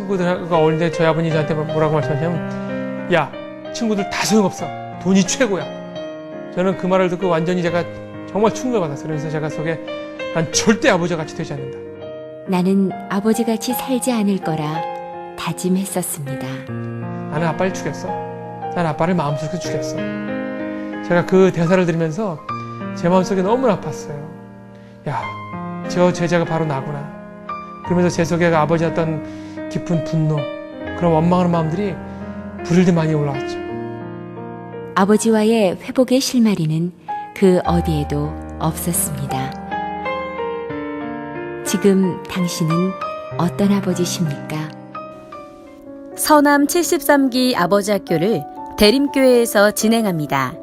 친구들과 어울리는데 저희 아버님이 저한테 뭐라고 말씀하냐면 야 친구들 다 소용없어. 돈이 최고야. 저는 그 말을 듣고 완전히 제가 정말 충격을 받았어요. 그래서 제가 속에 난 절대 아버지와 같이 되지 않는다. 나는 아버지같이 살지 않을 거라 다짐했었습니다. 나는 아빠를 죽였어. 난 아빠를 마음속에서 죽였어. 제가 그 대사를 들으면서 제 마음속에 너무 아팠어요. 야 저 제자가 바로 나구나. 그러면서 제 속에 아버지 어떤 깊은 분노 그런 원망하는 마음들이 불일듯 많이 올라왔죠 아버지와의 회복의 실마리는 그 어디에도 없었습니다. 지금 당신은 어떤 아버지십니까? 서남 73기 아버지 학교를 대림교회에서 진행합니다.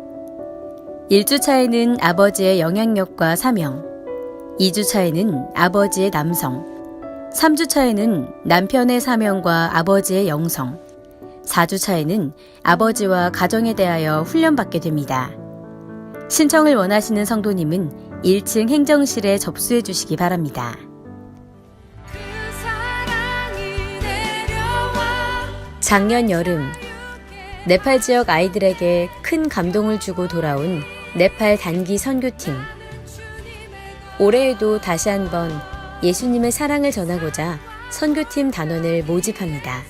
1주차에는 아버지의 영향력과 사명, 2주차에는 아버지의 남성, 3주차에는 남편의 사명과 아버지의 영성, 4주차에는 아버지와 가정에 대하여 훈련받게 됩니다. 신청을 원하시는 성도님은 1층 행정실에 접수해 주시기 바랍니다. 작년 여름 네팔 지역 아이들에게 큰 감동을 주고 돌아온 네팔 단기 선교팀. 올해에도 다시 한번 예수님의 사랑을 전하고자 선교팀 단원을 모집합니다.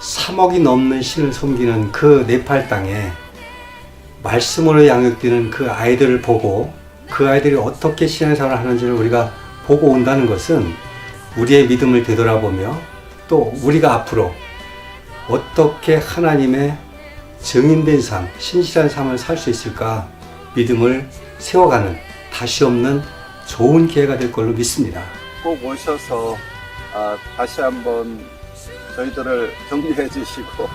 3억이 넘는 신을 섬기는 그 네팔 땅에 말씀으로 양육되는 그 아이들을 보고 그 아이들이 어떻게 신앙 생활을 하는지를 우리가 보고 온다는 것은 우리의 믿음을 되돌아보며 또 우리가 앞으로 어떻게 하나님의 증인된 삶, 신실한 삶을 살 수 있을까 믿음을 세워가는 다시 없는 좋은 기회가 될 걸로 믿습니다. 꼭 오셔서 아, 다시 한번 저희들을 격려해 주시고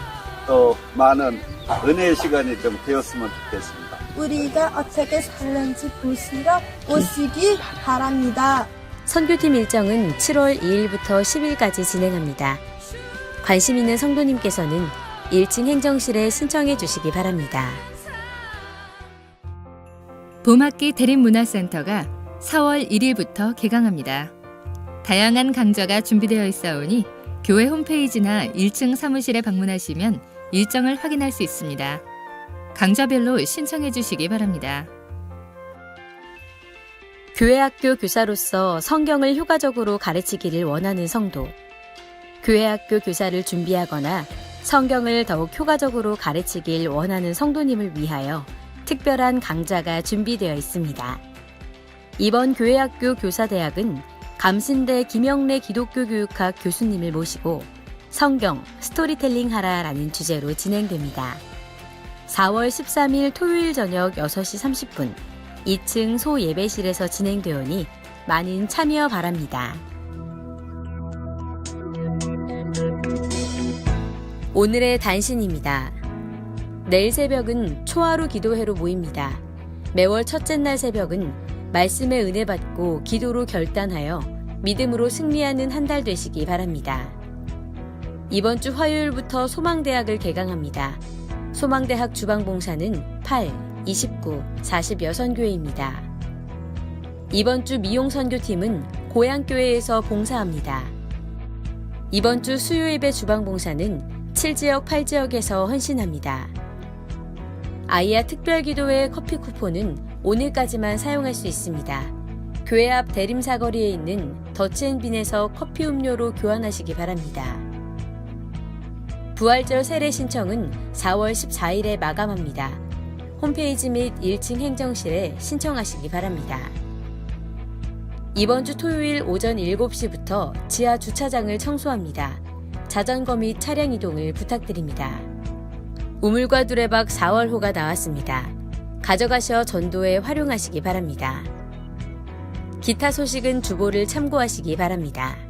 또 많은 은혜의 시간이 좀 되었으면 좋겠습니다. 우리가 어떻게 살는지 보시러 오시기 바랍니다. 선교팀 일정은 7월 2일부터 10일까지 진행합니다. 관심 있는 성도님께서는 1층 행정실에 신청해 주시기 바랍니다. 봄학기 대림문화센터가 4월 1일부터 개강합니다. 다양한 강좌가 준비되어 있사오니 교회 홈페이지나 1층 사무실에 방문하시면 일정을 확인할 수 있습니다. 강좌별로 신청해 주시기 바랍니다. 교회 학교 교사로서 성경을 효과적으로 가르치기를 원하는 성도, 교회 학교 교사를 준비하거나 성경을 더욱 효과적으로 가르치길 원하는 성도님을 위하여 특별한 강좌가 준비되어 있습니다. 이번 교회 학교 교사대학은 감신대 김영래 기독교 교육학 교수님을 모시고 성경 스토리텔링 하라라는 주제로 진행됩니다. 4월 13일 토요일 저녁 6시 30분 2층 소 예배실에서 진행되오니 많은 참여 바랍니다. 오늘의 단신입니다. 내일 새벽은 초하루 기도회로 모입니다. 매월 첫째 날 새벽은 말씀의 은혜 받고 기도로 결단하여 믿음으로 승리하는 한 달 되시기 바랍니다. 이번 주 화요일부터 소망대학을 개강합니다. 소망대학 주방봉사는 8, 29, 40여 선교회입니다. 이번 주 미용선교팀은 고향교회에서 봉사합니다. 이번 주 수요예배 주방봉사는 7지역, 8지역에서 헌신합니다. 아이야 특별기도회 커피 쿠폰은 오늘까지만 사용할 수 있습니다. 교회 앞 대림사거리에 있는 더치앤빈에서 커피 음료로 교환하시기 바랍니다. 부활절 세례 신청은 4월 14일에 마감합니다. 홈페이지 및 1층 행정실에 신청하시기 바랍니다. 이번 주 토요일 오전 7시부터 지하 주차장을 청소합니다. 자전거 및 차량 이동을 부탁드립니다. 우물과 두레박 4월호가 나왔습니다. 가져가셔 전도에 활용하시기 바랍니다. 기타 소식은 주보를 참고하시기 바랍니다.